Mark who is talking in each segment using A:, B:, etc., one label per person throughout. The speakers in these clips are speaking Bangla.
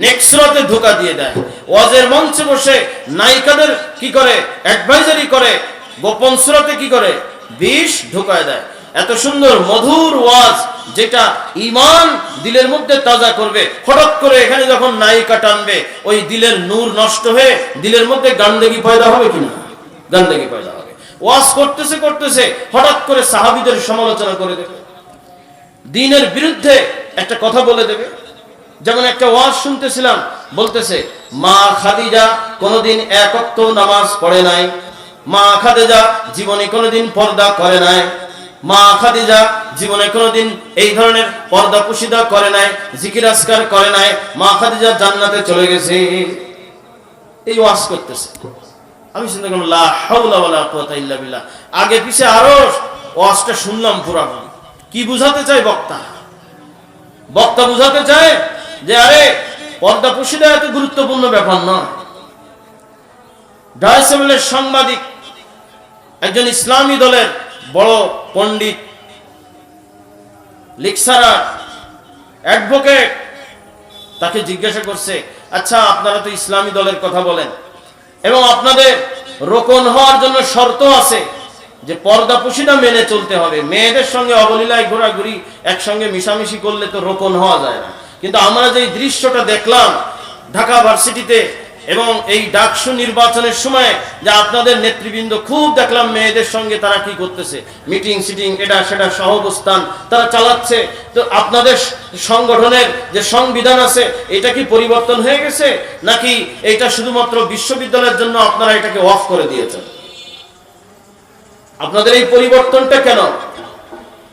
A: নেক্সরাতে ধোকা দিয়ে দেয়। ওয়াজের মঞ্চে বসে নায়িকাদের কি করে? অ্যাডভাইজারি করে। গোপন কি করে? বিষ ঢোকায় দেয়। এত সুন্দর, মধুর ওয়াজ যেটা ইমান দিলের মধ্যে তাজা করবে। হঠাৎ করে এখানে যখন নায়িকা টানবে, ওই দিলের নূর নষ্ট হয়ে দিলের মধ্যে গান্ডেগি পয়দা হবে কিনা? গান্ডেগি পয়দা হবে। ওয়াজ করতেছে করতেছে, হঠাৎ করে সাহাবিদের সমালোচনা করে দেবে। দিনের বিরুদ্ধে একটা কথা বলে দেবে। যেমন একটা ওয়াজ শুনতেছিলাম, বলতেছে, মা খাদিজা কোনোদিন একত্ব নামাজ পড়ে নাই। মা খাদিজা জীবনে কোনোদিন পর্দা করে নাই। মা খাদিজা জীবনে কোনোদিন এই ধরনের পর্দা পুশিদা করে নাই, জিকির আসকার করে নাই। মা খাদিজা জান্নাতে চলে গেছে। এই ওয়াজ করতেছে। আমি চিন্তা করলাম, লা হাওলা ওয়ালা কুওয়াতা ইল্লা বিল্লাহ। আগে পিছে আরও ওয়াজটা শুনলাম পুরাপুরি কি বুঝাতে চাই বক্তা? বক্তা বুঝাতে চায় যে আরে পর্দা পুশিদা এত গুরুত্বপূর্ণ ব্যাপার নয়। ডায়সেবলের সাংবাদিক, একজন ইসলামী দলের বড় পণ্ডিত লিকসারার অ্যাডভোকেট, তাকে জিজ্ঞাসা করছে আচ্ছা আপনারা তো ইসলামী দলের কথা বলেন। এবং আপনাদের রোকন হওয়ার জন্য শর্ত আছে যে পর্দা পুশিদা মেনে চলতে হবে। মেয়েদের সঙ্গে অবলীলায় ঘোরাঘুরি, একসঙ্গে মিশামিশি করলে তো রোপণ হওয়া যায় না। কিন্তু আমরা যে দৃশ্যটা দেখলাম ঢাকা ভার্সিটিতে এবং এই ডাকসু নির্বাচনের সময় যে আপনাদের নেতৃবৃন্দ খুব দেখলাম মেয়েদের সঙ্গে তারা কি করতেছে, মিটিং, সিটিং, এটা, সেটা সহবস্থান তারা চালাচ্ছে। তো আপনাদের সংগঠনের যে সংবিধান আছে, এটা কি পরিবর্তন হয়ে গেছে? নাকি এটা শুধুমাত্র বিশ্ববিদ্যালয়ের জন্য আপনারা এটাকে অফ করে দিয়েছেন? আপনাদের এই পরিবর্তনটা কেন?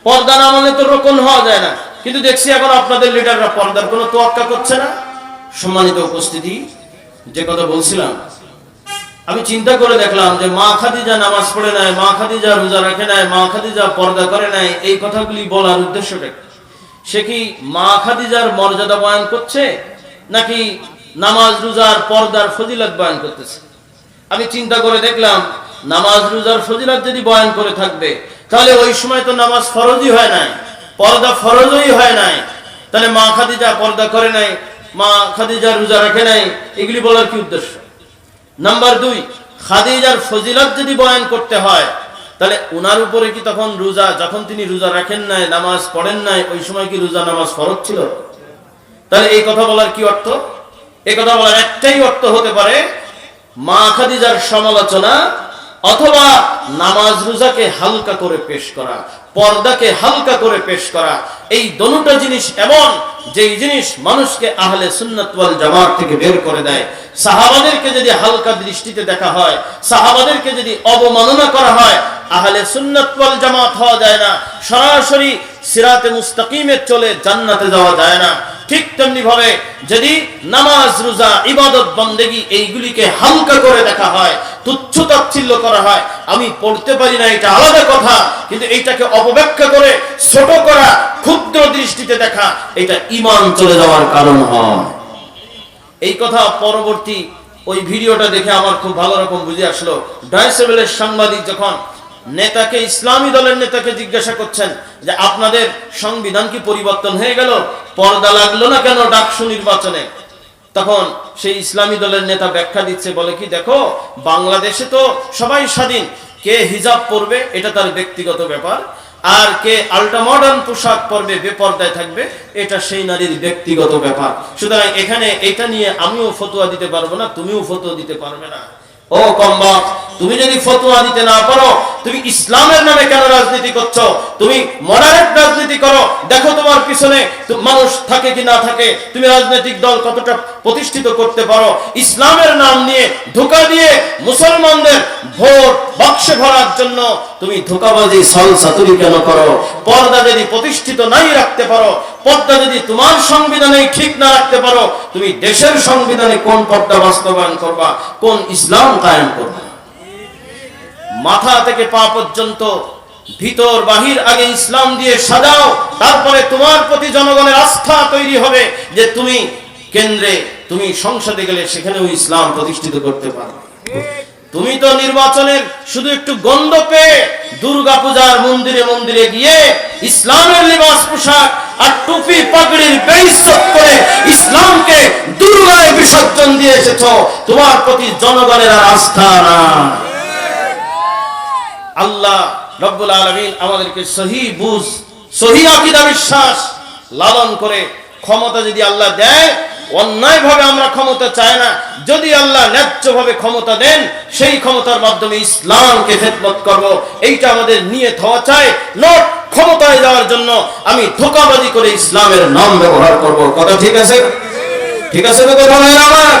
A: পর্দা না তো রোকন হওয়া যায় না। কিন্তু দেখছি এখন আপনাদের লিডাররা পর্দার কোনো তোয়াক্কা করছে না। সম্মানিত উপস্থিতি, যে কথা বলছিলাম, আমি চিন্তা করে দেখলাম যে মা খাদিজা নামাজ পড়ে নাই মা খাদিজা রোজা রাখে নাই মা খাদিজা পর্দা করে নাই এই কথাগুলি বলার উদ্দেশ্যটা? সে কি মা খাদিজার মর্যাদা বয়ান করছে, নাকি নামাজ, রোজার পর্দার ফজিলত বয়ান করতেছে? আমি চিন্তা করে দেখলাম, নামাজ, রোজার ফজিলত যদি বয়ান করে থাকবে, তাহলে ওই সময় তো নামাজ ফরজই হয় নাই। পর্দা ফরজই হয় নাই। তাহলে মা খাদিজা পর্দা করে নাই, মা খাদিজা রোজা রাখে নাই, এগুলি বলার কি উদ্দেশ্য? নাম্বার দুই, খাদিজার ফজিলত যদি বয়ান করতে হয়, তাহলে উনার উপরে কি তখন রোজা, যখন তিনি রোজা রাখেন নাই, নামাজ পড়েন নাই, ওই সময় কি রোজা নামাজ ফরজ ছিল? তাহলে এই কথা বলার কি অর্থ? এই কথা বলার একটাই অর্থ হতে পারে, মা খাদিজার সমালোচনা অথবা নামাজ রোজাকে হালকা করে পেশ করা, পর্দাকে হালকা করে পেশ করা, এই দোনোটা জিনিস এমন যেই জিনিস মানুষকে আহলে সুন্নাত ওয়াল জামাত থেকে বের করে দেয়। সাহাবাদেরকে যদি হালকা দৃষ্টিতে দেখা হয়, সাহাবাদেরকে যদি অবমাননা করা হয়, আহলে সুন্নাত ওয়াল জামাত হওয়া যায় না। সরাসরি সিরাতে মুস্তাকিমে চলে জান্নাতে যাওয়া যায় না। ঠিক তেমনি ভাবে যদি নামাজ, রোজা, ইবাদত, বন্দেগি এইগুলিকে হালকা করে দেখা হয়, তুচ্ছ তাচ্ছিল্য করা হয়, আমি পড়তে পারি না, এটা আলাদা কথা, কিন্তু এইটাকে অপব্যাখ্যা করে ছোট করা, ক্ষুদ্র দৃষ্টিতে দেখা, এটা ইমান চলে যাওয়ার কারণ হয়। এই কথা পরবর্তী ওই ভিডিওটা দেখে আমার খুব ভালো রকম বুঝে আসলো। ডয়সেবেলের সাংবাদিক যখন নেতাকে, ইসলামী দলের নেতাকে জিজ্ঞাসা করছেন যে আপনাদের সংবিধান কি পরিবর্তন হয়ে গেল? পর্দা লাগল না কেন ডাকসু নির্বাচনে? তখন সেই ইসলামী দলের নেতা ব্যাখ্যা দিচ্ছে, বলে কি, দেখো, বাংলাদেশে তো সবাই স্বাধীন। কে হিজাব পরবে, এটা তার ব্যক্তিগত ব্যাপার। আর কে আল্ট্রা মডার্ন পোশাক পরবে, বেপর্দায় থাকবে, এটা সেই নারীর ব্যক্তিগত ব্যাপার। সুতরাং এখানে এটা নিয়ে আমিও ফতোয়া দিতে পারব না, তুমিও ফতোয়া দিতে পারবে না। ও কম্বা তুমি যদি ফতোয়া দিতে না পারো, তুমি ইসলামের নামে কেন রাজনীতি করছ? তুমি মডারেট রাজনীতি করো। দেখো তোমার পিছনে মানুষ থাকে কি না থাকে। তুমি রাজনৈতিক দল কতটা প্রতিষ্ঠিত করতে পারো? ইসলামের নাম নিয়ে ধোকা দিয়ে মুসলমানদের ভোট বাক্সে ভরার জন্য তুমি ধোকাবাজি সল সাতুরি কেন করো? পর্দা যদি প্রতিষ্ঠিত নাই রাখতে পারো পর্দা যদি তোমার সংবিধানে ঠিক না রাখতে পারো, তুমি দেশের সংবিধানে কোন পর্দা বাস্তবায়ন করবা, কোন ইসলাম কায়েম করবা? মাথা থেকে পা পর্যন্ত ভিতর বাহির আগে ইসলাম দিয়ে সাজাও, তারপরে তোমার প্রতি জনগণের আস্থা তৈরি হবে যে তুমি কেন্দ্রে, তুমি সংসদে গেলে সেখানেও ইসলাম প্রতিষ্ঠিত করতে পারবে। তুমি তো নির্বাচনের শুধু একটু গন্ধ পেয়ে দুর্গা পূজার মন্দিরে মন্দিরে গিয়ে ইসলামের লিবাস পোশাক আর টুপি পাগড়ির বেইজ্জত করে ইসলামকে দুর্গ বিসর্জন দিয়ে এসেছ, তোমার প্রতি জনগণের আর আস্থা না আল্লাহ রব্বুল আলমিন আমাদেরকে সহি বুঝ, সহি আকিদা বিশ্বাস লালন করে ক্ষমতা যদি আল্লাহ দেয় অন্যায় ভাবে আমরা ক্ষমতা চাই না। যদি আল্লাহ ন্যায্য ভাবে ক্ষমতা দেন, সেই ক্ষমতার মাধ্যমে ইসলামকে খেদমত করব। এইটা আমাদের নিয়ে হওয়া চাই। নট ক্ষমতায় যাওয়ার জন্য আমি ধোকাবাজি করে ইসলামের নাম ব্যবহার করব। কথা ঠিক আছে? ঠিক আছে তো কথা আমার?